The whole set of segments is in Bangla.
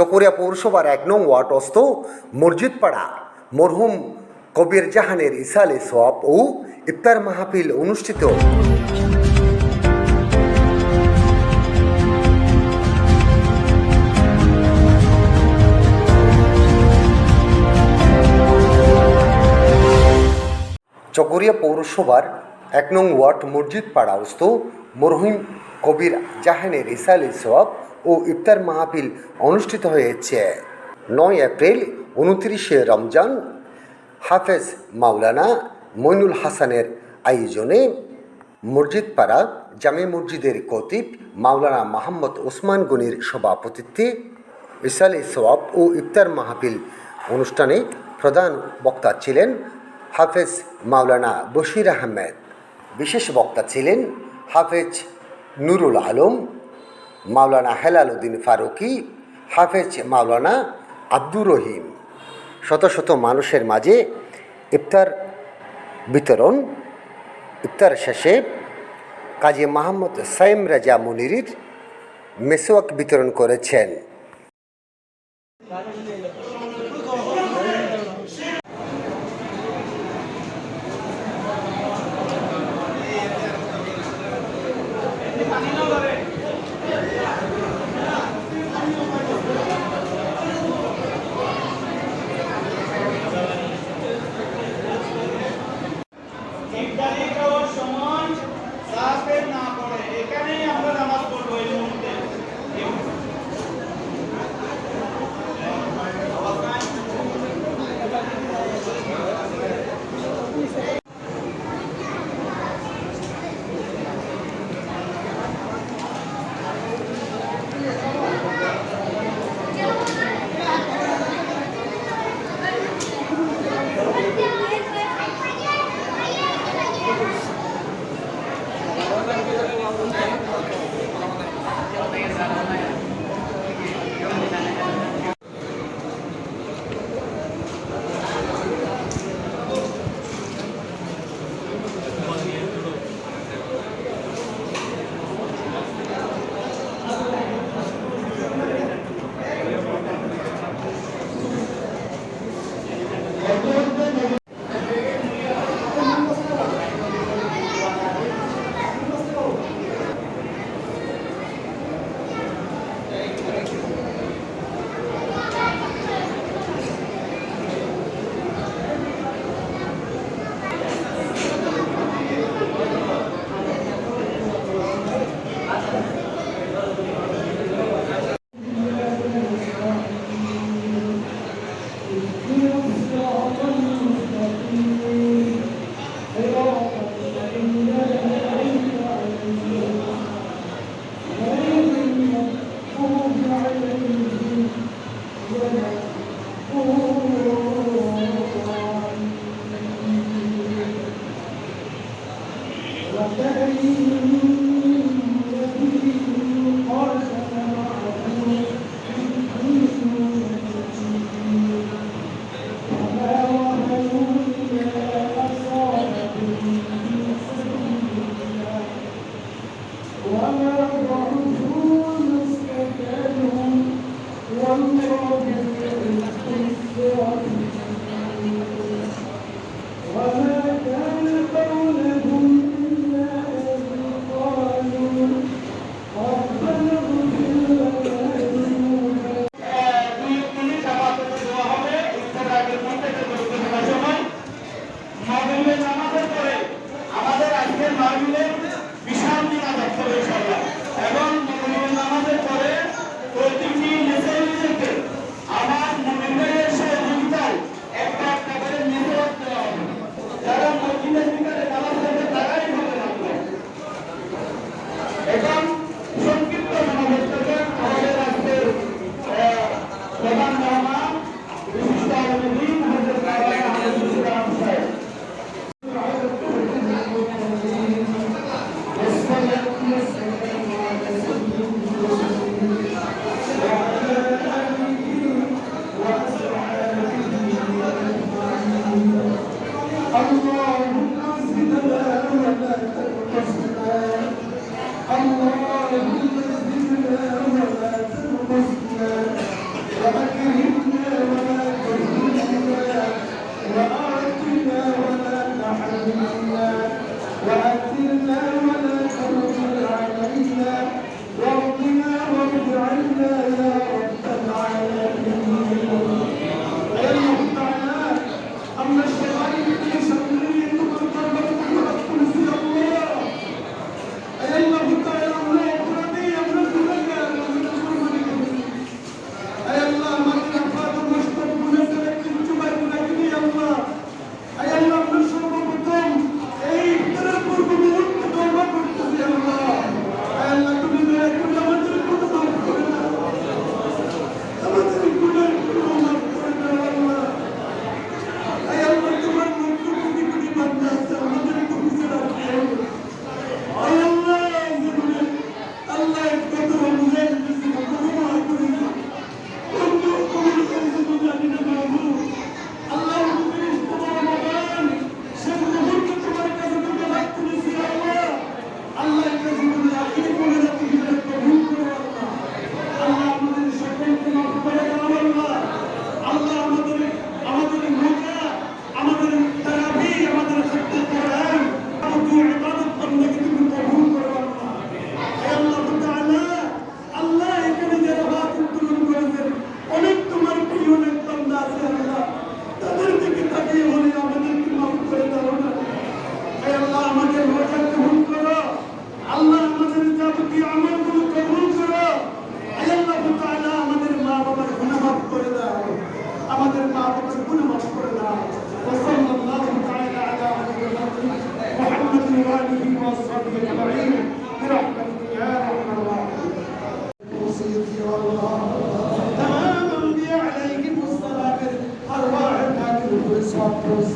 চকরিয়া পৌরসভার এক নং ওয়ার্ড অস্ত মসজিদ মরহুম কবির জাহানের ইসালে সোয়াব ও ইফতার মাহফিল অনুষ্ঠিত। চকরিয়া পৌরসভার এক নং ওয়ার্ড মসজিদ পাড়াউস্থ মরহুম কবির জাহানের ইসাল সোয়াব ও ইফতার মাহফিল অনুষ্ঠিত হয়েছে। নয় এপ্রিল উনত্রিশে রমজান হাফেজ মাওলানা মইনুল হাসানের আয়োজনে মসজিদ পাড়া জামে মসজিদের কতিব মাওলানা মাহমদ ওসমান গনির সভাপতিত্বে ইসাল সোয়াব ও ইফতার মাহফিল অনুষ্ঠানে প্রধান বক্তা ছিলেন হাফেজ মাওলানা বশির আহমেদ। বিশেষ বক্তা ছিলেন হাফেজ নুরুল আলম মাওলানা হেলাল উদ্দিন ফারুকি, হাফেজ মাওলানা আব্দুর রহিম। শত শত মানুষের মাঝে ইফতার বিতরণ, ইফতার শেষে কাজী মাহমুদ সাইম রাজা মনিরির মেসোয়াক বিতরণ করেছেন। Hallelujah.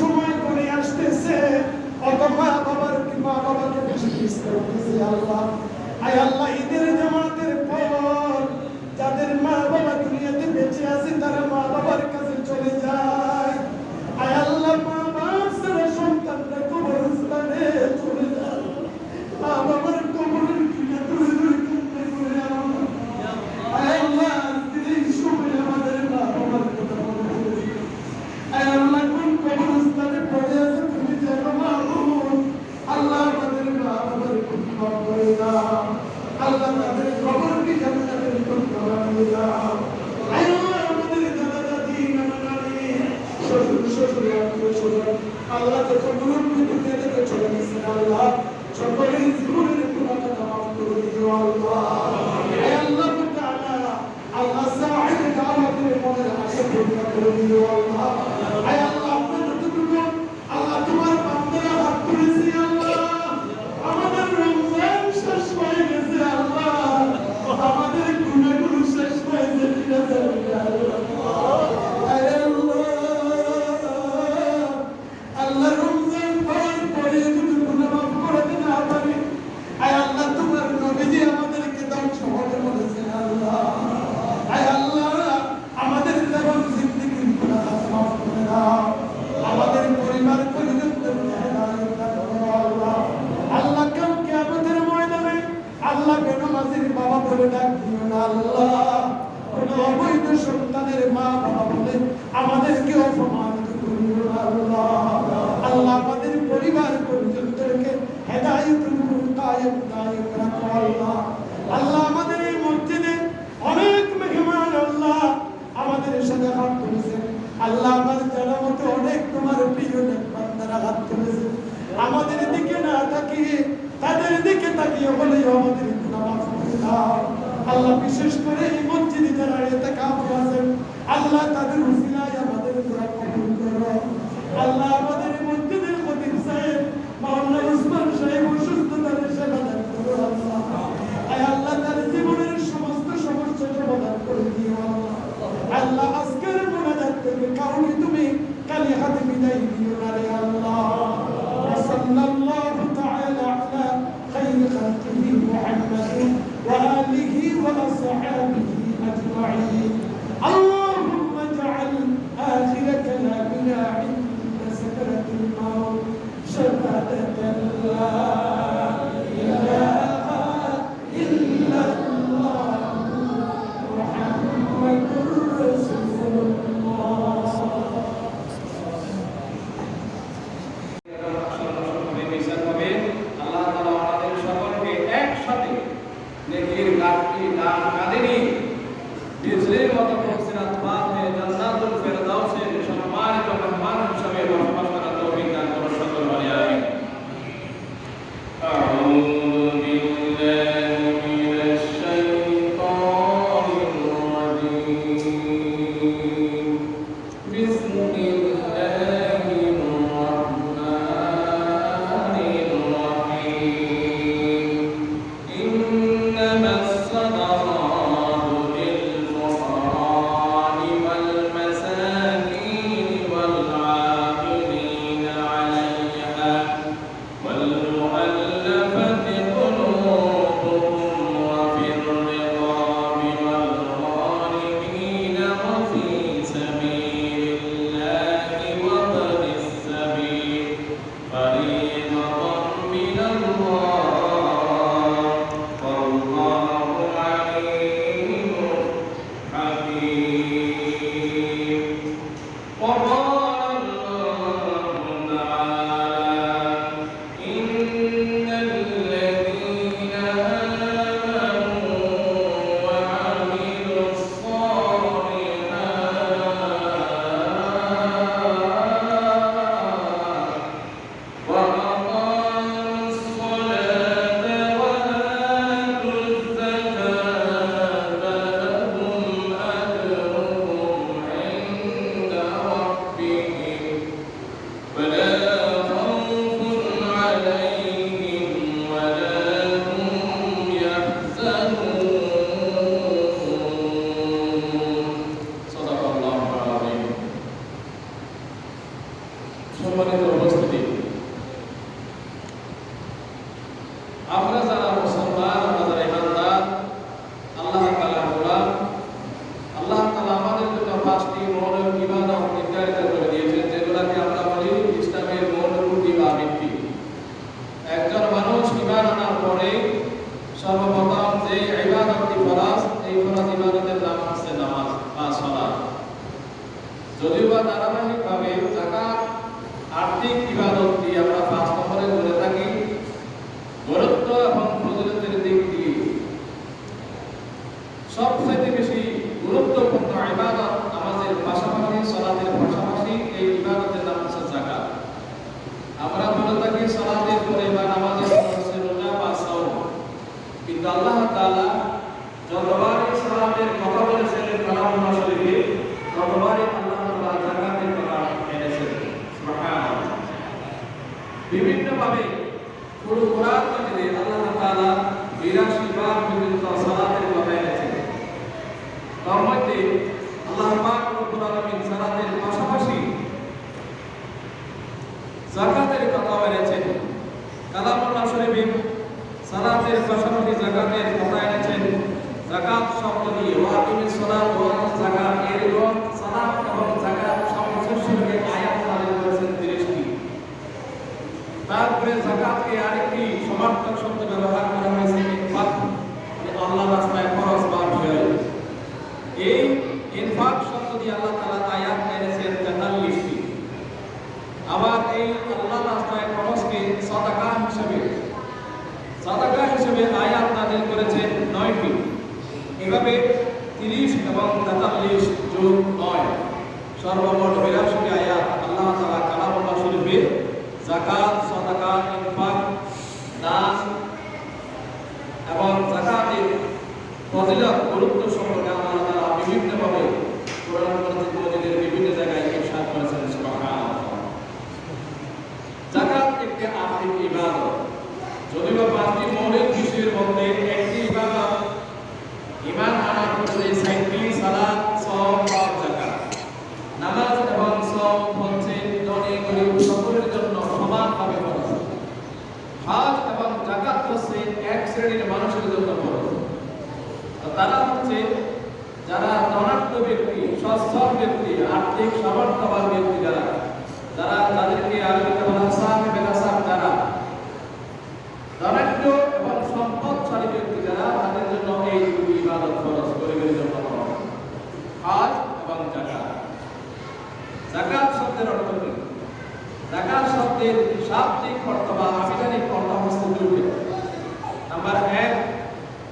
সময় করে আসতেছে। অত মা বাবার মা বাবাকে বেশি মিস আমার মনে আসে পূর্ণ করে দিও আল্লাহ। তাকিয়ে, তাদের দিকে তাকিয়ে বলে আমাদের আল্লাহ বিশেষ করে এই মসজিদে যারা এতে কাপ আছেন, আল্লাহ তাদের উসিলায় যাকাতের কথা এনেছেন। কালামুল্লাহ শরীফে সালাতের পাশাপাশি যাকাতের কথা এনেছেন। যাকাত শব্দ দিয়ে ওয়াকিমিস সালাত ওয়া যাকাত এর এবং সালাত এবং যাকাত সবকিছুর সঙ্গে আয়াত নাযিল করেছেন 30টি তারপরে যাকাতকে আরেকটি সমার্থক শব্দ ব্যবহার করা হয়েছে ইনফাক মানে আল্লাহ রাস্তায় খরচ বা ব্যয় এই ইনফাক শব্দ দিয়ে আল্লাহ তাআলা আয়াত এনেছেন 43টি আবার এই আল্লাহ রাস্তায় খরচকে সাদাকা হিসেবে সাদাকা হিসেবে আয়াত নাযিল করেছেন 9টি এভাবে 30 এবং 43 যোগ নয়। সর্বমোট 82টি আয়াত আল্লাহ তালা কালামুল্লাহ শরীফে জাকাত সাদাকা, ইনফাক দান এবং যাকাতের ফজিলত, গুরুত্ব সম্পর্কে আল্লাহ তাআলা বিভিন্নভাবে কোরআন মজিদের বিভিন্ন জায়গায় ইরশাদ করেছেন সুবহানাল্লাহ জাকাত একটি আর্থিক ইবাদত যদিও বা পাঁচটি মৌলিক বিষয়ের মধ্যে একটি ইবাদত ইমান আনার পরে সাইটি সালাত সওম বা যাকাত নামাজ এবং সওম হচ্ছে ধনী গরিব সকলের জন্য সমানভাবে ফরজ হজ এবং যাকাত হচ্ছে এক শ্রেণির মানুষের জন্য ফরজ তো তারা হচ্ছে যারা ধনাঢ্য ব্যক্তি সচ্ছল ব্যক্তি আর্থিক সামর্থ্যবান ব্যক্তি যারা যারা তাদেরকে আরবিতে বলা সাহেব সাহেব যারা ধনাঢ্য এবং সম্পদশালী ব্যক্তি যারা, তাদের জন্য এই দুটি ইবাদত ফরজ গরিবের জন্য হজ এবং যাকাত। যাকাত শব্দের অর্থ কি? যাকাত শব্দের শাব্দিক অর্থ বা আবিধানিক অর্থ হচ্ছে দুটি নাম্বার এক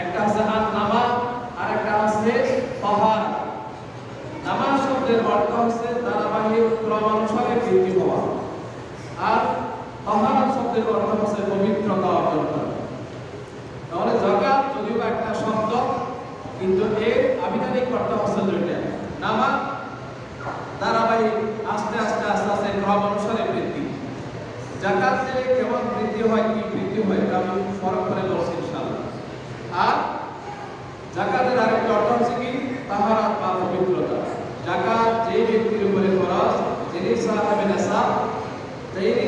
একটা হচ্ছে আন নামা আর একটা হচ্ছে পাহাড় নামাজ শব্দের অর্থ হচ্ছে ধারাবাহিক ক্রমানুসারে বৃদ্ধি হওয়া আর পাহাড় শব্দের অর্থ হচ্ছে পবিত্রতা অর্জন করা তাহলে জাকাত যদিও একটা শব্দ কিন্তু এর অর্থ হচ্ছে দুইটা। নামা ধারাবাহিক আস্তে আস্তে আস্তে আস্তে ক্রম অনুসারে বৃদ্ধি। জাকাত দিলে কেমন বৃদ্ধি হয় কি বৃদ্ধি হয় আমি ফরক করে বলছি ইনশাআল্লাহ। আর জাকাতের আরেকটা অর্থ হচ্ছে কি? তাহারাত বা পবিত্রতা। জাকাত যে ব্যক্তির উপরে খরচ যিনি সাহেব নেশাব তিনি